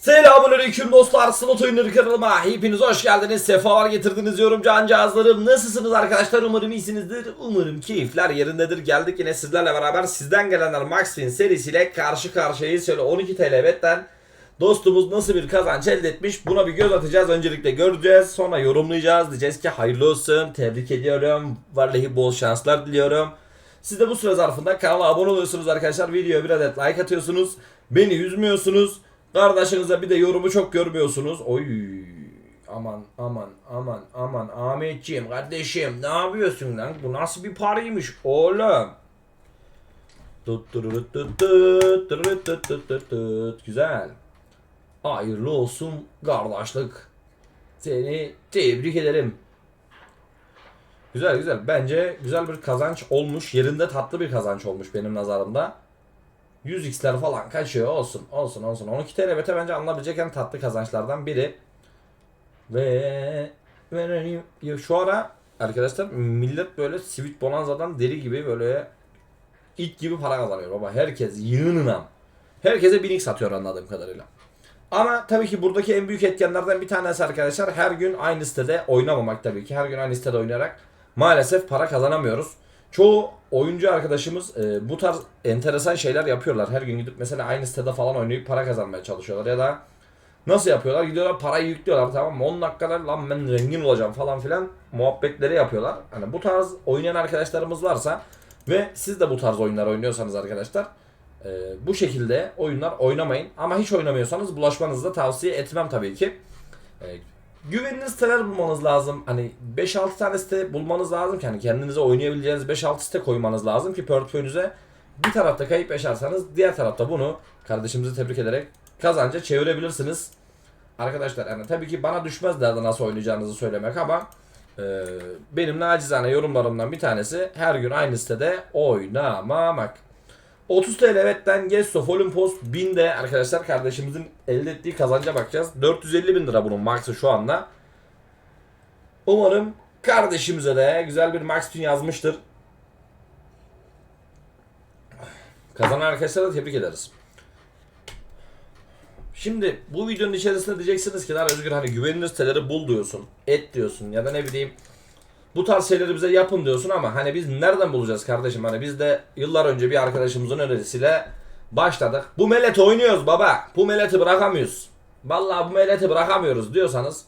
Selamünaleyküm dostlar. Slot oyunları kanalıma hepiniz hoş geldiniz. Sefalar getirdiniz yorum cancağızlarım. Nasılsınız arkadaşlar? Umarım iyisinizdir. Umarım keyifler yerindedir. Geldik yine sizlerle beraber sizden gelenler Max Win serisiyle karşı karşıyayız. Şöyle 12 TL betten dostumuz nasıl bir kazanç elde etmiş buna bir göz atacağız. Öncelikle göreceğiz. Sonra yorumlayacağız. Diyeceğiz ki hayırlı olsun. Tebrik ediyorum. Vallahi bol şanslar diliyorum. Siz de bu süre zarfında kanala abone oluyorsunuz arkadaşlar. Videoya bir adet like atıyorsunuz. Beni üzmüyorsunuz. Kardeşinize bir de yorumu çok görmüyorsunuz. Oy aman aman aman aman Ahmetciğim kardeşim ne yapıyorsun lan? Bu nasıl bir paraymış oğlum? Güzel. Hayırlı olsun kardeşlik. Seni tebrik ederim. Güzel güzel. Bence güzel bir kazanç olmuş. Yerinde tatlı bir kazanç olmuş benim nazarımda. 100x'ler falan kaçıyor. Olsun olsun olsun. 12 TL bete bence alınabilecek en tatlı kazançlardan biri. Ve ve ya şu ara arkadaşlar millet böyle Switch Bonanza'dan deli gibi böyle it gibi para kazanıyor baba. Herkes yığınına. Herkese 1000x satıyor anladığım kadarıyla. Ama tabii ki buradaki en büyük etkenlerden bir tanesi arkadaşlar her gün aynı sitede oynamamak tabii ki. Her gün aynı sitede oynayarak maalesef para kazanamıyoruz. Çoğu oyuncu arkadaşımız e, bu tarz enteresan şeyler yapıyorlar. Her gün gidip mesela aynı sitede falan oynayıp para kazanmaya çalışıyorlar ya da nasıl yapıyorlar? Gidiyorlar parayı yüklüyorlar tamam mı? 10 dakikada lan ben zengin olacağım falan filan muhabbetleri yapıyorlar. Hani bu tarz oynayan arkadaşlarımız varsa ve siz de bu tarz oyunlar oynuyorsanız arkadaşlar e, bu şekilde oyunlar oynamayın. Ama hiç oynamıyorsanız bulaşmanızı da tavsiye etmem tabii ki. E, güvenilir siteler bulmanız lazım. Hani 5-6 tane site bulmanız lazım ki hani kendinize oynayabileceğiniz 5-6 site koymanız lazım ki portföyünüze bir tarafta kayıp yaşarsanız diğer tarafta bunu kardeşimizi tebrik ederek kazanca çevirebilirsiniz. Arkadaşlar yani tabii ki bana düşmez derdi nasıl oynayacağınızı söylemek ama e, benim nacizane yorumlarımdan bir tanesi her gün aynı sitede oynamamak. 30 TL evetten Gesto Olympus 1000 de arkadaşlar kardeşimizin elde ettiği kazanca bakacağız. 450 bin lira bunun max'ı şu anda. Umarım kardeşimize de güzel bir max pin yazmıştır. Kazanan arkadaşlara da tebrik ederiz. Şimdi bu videonun içerisinde diyeceksiniz ki lan Özgür hani güvenilir siteleri bul diyorsun. Et diyorsun ya da ne bileyim bu tarz şeyleri bize yapın diyorsun ama hani biz nereden bulacağız kardeşim? Hani biz de yıllar önce bir arkadaşımızın önerisiyle başladık. Bu meleti oynuyoruz baba. Bu meleti bırakamıyoruz. Vallahi bu meleti bırakamıyoruz diyorsanız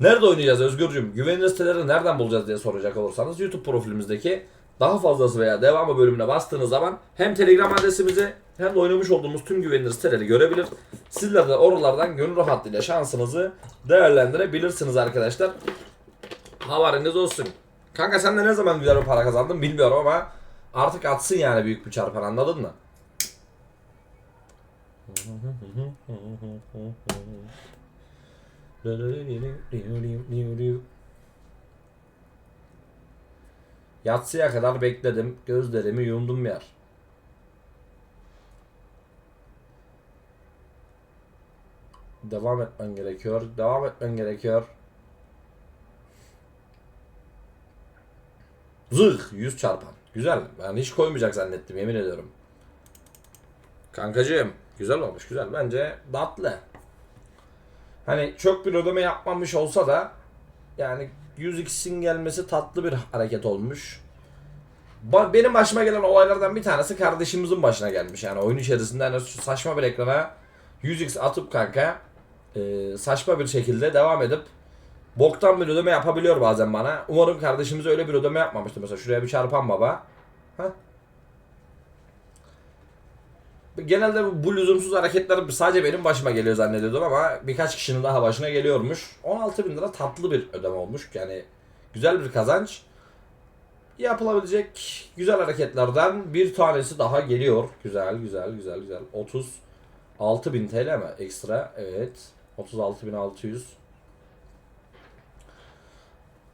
nerede oynayacağız Özgürcüm? Güvenilir siteleri nereden bulacağız diye soracak olursanız YouTube profilimizdeki daha fazlası veya devamı bölümüne bastığınız zaman hem Telegram adresimizi hem de oynamış olduğumuz tüm güvenilir siteleri görebilir. Sizler de oralardan gönül rahatlığıyla şansınızı değerlendirebilirsiniz arkadaşlar. Haberiniz olsun. Kanka sen de ne zaman güzel bir para kazandın bilmiyorum ama artık atsın yani büyük bir çarpan anladın mı? Yatsıya kadar bekledim. Gözlerimi yumdum yer. Devam etmen gerekiyor. Devam etmen gerekiyor. Zırh 100 çarpan. Güzel. Ben hiç koymayacak zannettim yemin ediyorum. Kankacığım güzel olmuş güzel. Bence tatlı. Hani çok bir ödeme yapmamış olsa da yani 100x'in gelmesi tatlı bir hareket olmuş. Ba- Benim başıma gelen olaylardan bir tanesi kardeşimizin başına gelmiş. Yani oyun içerisinde hani saçma bir ekrana 100x atıp kanka e, saçma bir şekilde devam edip boktan bir ödeme yapabiliyor bazen bana. Umarım kardeşimiz öyle bir ödeme yapmamıştır. Mesela şuraya bir çarpan baba. Heh. Genelde bu lüzumsuz hareketler sadece benim başıma geliyor zannediyordum ama birkaç kişinin daha başına geliyormuş. 16 bin lira tatlı bir ödeme olmuş. Yani güzel bir kazanç. Yapılabilecek güzel hareketlerden bir tanesi daha geliyor. Güzel güzel güzel güzel. 36 bin TL mi ekstra? Evet. 36.600.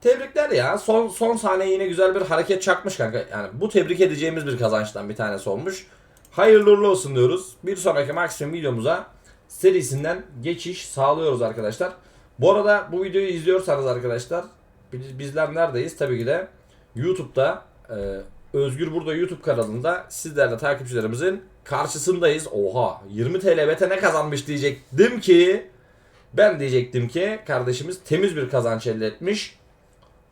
Tebrikler ya. Son son saniye yine güzel bir hareket çakmış kanka. Yani bu tebrik edeceğimiz bir kazançtan bir tanesi olmuş. Hayırlı olsun diyoruz. Bir sonraki maksimum videomuza serisinden geçiş sağlıyoruz arkadaşlar. Bu arada bu videoyu izliyorsanız arkadaşlar biz- bizler neredeyiz? Tabii ki de YouTube'da e, Özgür Burada YouTube kanalında sizler de takipçilerimizin karşısındayız. Oha 20 TL bete ne kazanmış diyecektim ki ben diyecektim ki kardeşimiz temiz bir kazanç elde etmiş.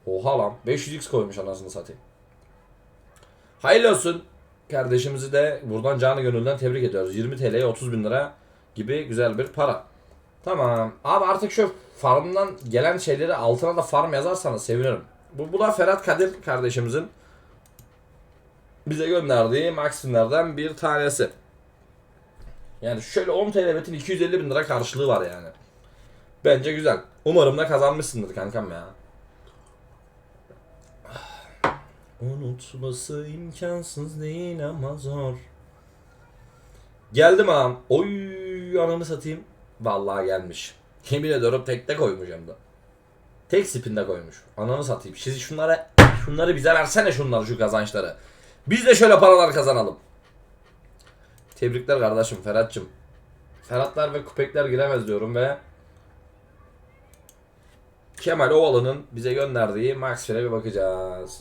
Oha lan 500x koymuş anasını satayım. Hayırlı olsun. Kardeşimizi de buradan canı gönülden tebrik ediyoruz. 20 TL'ye 30 bin lira gibi güzel bir para. Tamam. Abi artık şu farmdan gelen şeyleri altına da farm yazarsanız sevinirim. Bu, bu da Ferhat Kadir kardeşimizin bize gönderdiği maksimlerden bir tanesi. Yani şöyle 10 TL betin 250 bin lira karşılığı var yani. Bence güzel. Umarım da kazanmışsındır kankam ya. Unutması imkansız değil ama zor. Geldim ağam. Oy anamı satayım. Vallahi gelmiş. Yemin ediyorum tekte koymuş hem de. Tek spinde koymuş. Ananı satayım. Siz şunları şunları bize versene şunları şu kazançları. Biz de şöyle paralar kazanalım. Tebrikler kardeşim Ferhat'cığım. Ferhatlar ve Kupekler giremez diyorum ve Kemal Ovalı'nın bize gönderdiği Maxwell'e bir bakacağız.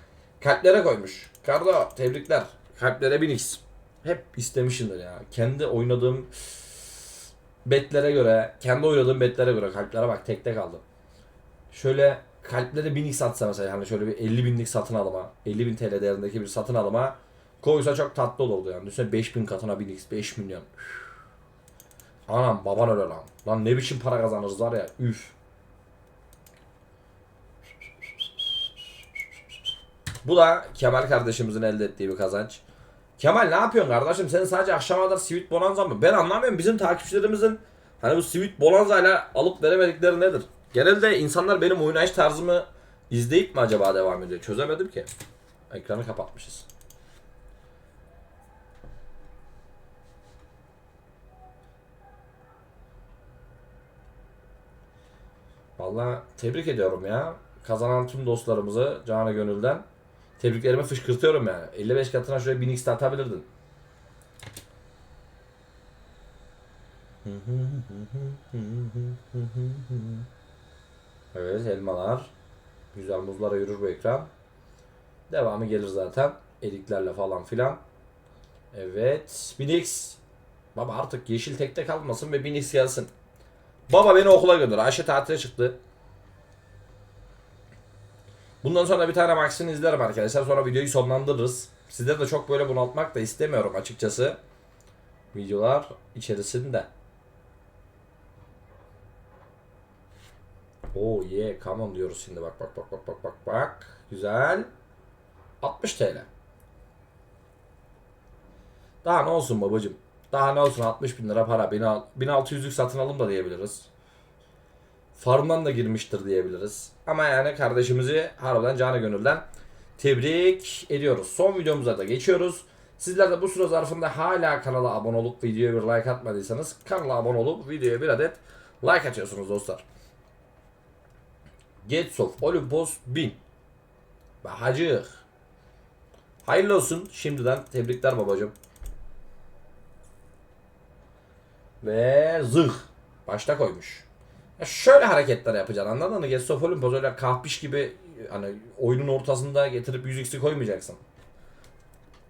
Kalplere koymuş. Kardo tebrikler. Kalplere 1000x. Hep istemişimdir ya. Kendi oynadığım betlere göre, kendi oynadığım betlere göre kalplere bak tekte kaldım. Şöyle kalplere 1000x satsa mesela hani şöyle bir 50 binlik satın alıma, 50 bin TL değerindeki bir satın alıma koysa çok tatlı olurdu yani. Düşünsene 5000 katına 1000x, 5 milyon. Anam baban öyle lan. Lan ne biçim para kazanırız var ya. Üf. Bu da Kemal kardeşimizin elde ettiği bir kazanç. Kemal ne yapıyorsun kardeşim? Senin sadece akşama kadar Sweet Bonanza mı? Ben anlamıyorum. Bizim takipçilerimizin hani bu Sweet Bonanza ile alıp veremedikleri nedir? Genelde insanlar benim oynayış tarzımı izleyip mi acaba devam ediyor? Çözemedim ki. Ekranı kapatmışız. Vallahi tebrik ediyorum ya. Kazanan tüm dostlarımızı canı gönülden tebriklerimi fışkırtıyorum yani. 55 katına şuraya 1000x de atabilirdin. Evet elmalar. Güzel muzlara yürür bu ekran. Devamı gelir zaten. Eliklerle falan filan. Evet. 1000x. Baba artık yeşil tekte kalmasın ve 1000x gelsin. Baba beni okula gönder. Ayşe tatile çıktı. Bundan sonra bir tane Max'ini izlerim arkadaşlar. Sonra videoyu sonlandırırız. Sizleri de çok böyle bunaltmak da istemiyorum açıkçası. Videolar içerisinde. Oh yeah, come on diyoruz şimdi. Bak bak bak bak bak bak bak. Güzel. 60 TL. Daha ne olsun babacım? Daha ne olsun 60 bin lira para. 1600'lük satın alım da diyebiliriz. Farmdan da girmiştir diyebiliriz. Ama yani kardeşimizi harbiden canı gönülden tebrik ediyoruz. Son videomuza da geçiyoruz. Sizler de bu süre zarfında hala kanala abone olup videoya bir like atmadıysanız kanala abone olup videoya bir adet like atıyorsunuz dostlar. Gates of Olympus 1000 ve Hacı Hayırlı olsun şimdiden tebrikler babacım. Ve zırh başta koymuş. Şöyle hareketler yapacaksın anladın mı? Gates of Olympus öyle kahpiş gibi hani oyunun ortasında getirip 100x'i koymayacaksın.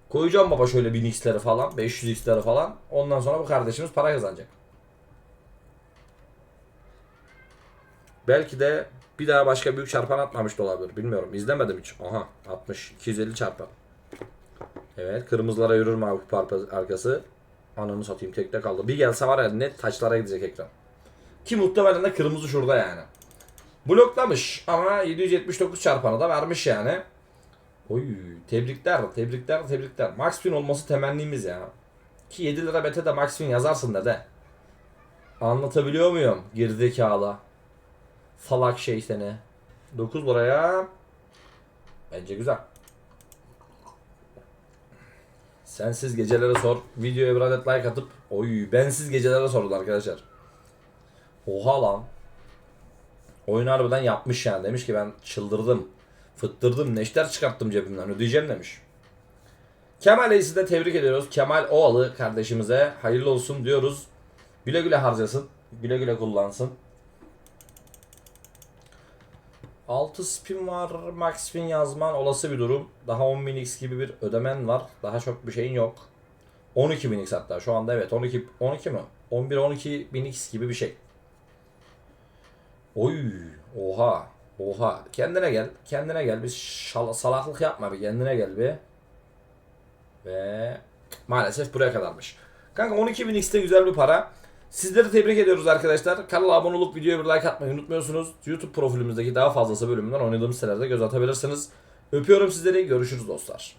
Koyacağım baba şöyle 1000x'leri falan, 500x'leri falan. Ondan sonra bu kardeşimiz para kazanacak. Belki de bir daha başka büyük çarpan atmamış da olabilir. Bilmiyorum. İzlemedim hiç. Aha 60. 250 çarpan. Evet. Kırmızılara yürür mavi kupa arkası. Ananı satayım tekte kaldı. Bir gelse var ya net taçlara gidecek ekran. Ki muhtemelen de kırmızı şurada yani. Bloklamış ama 779 çarpanı da vermiş yani. Oy tebrikler tebrikler tebrikler. Max Win olması temennimiz ya. Ki 7 lira bete de Max Win yazarsın dede. Anlatabiliyor muyum? Gerizekalı. Salak şey seni. 9 liraya. Bence güzel. Sensiz gecelere sor. Videoya bir adet like atıp oy bensiz gecelere sordu arkadaşlar. Oha lan. Oyun harbiden yapmış yani. Demiş ki ben çıldırdım. Fıttırdım. Neşter çıkarttım cebimden. Ödeyeceğim demiş. Kemal Reis'i de tebrik ediyoruz. Kemal Oğalı kardeşimize hayırlı olsun diyoruz. Güle güle harcasın. Güle güle kullansın. 6 spin var. Max spin yazman olası bir durum. Daha 10.000x gibi bir ödemen var. Daha çok bir şeyin yok. 12.000x hatta şu anda evet 12 12 mi? 11 12 1000x gibi bir şey. Oy oha oha kendine gel kendine gel bir şal- salaklık yapma bir kendine gel bir. Ve maalesef buraya kadarmış. Kanka 12.000x de güzel bir para. Sizleri tebrik ediyoruz arkadaşlar. Kanala abone olup videoya bir like atmayı unutmuyorsunuz. YouTube profilimizdeki daha fazlası bölümünden oynadığımız sitelerde göz atabilirsiniz. Öpüyorum sizleri. Görüşürüz dostlar.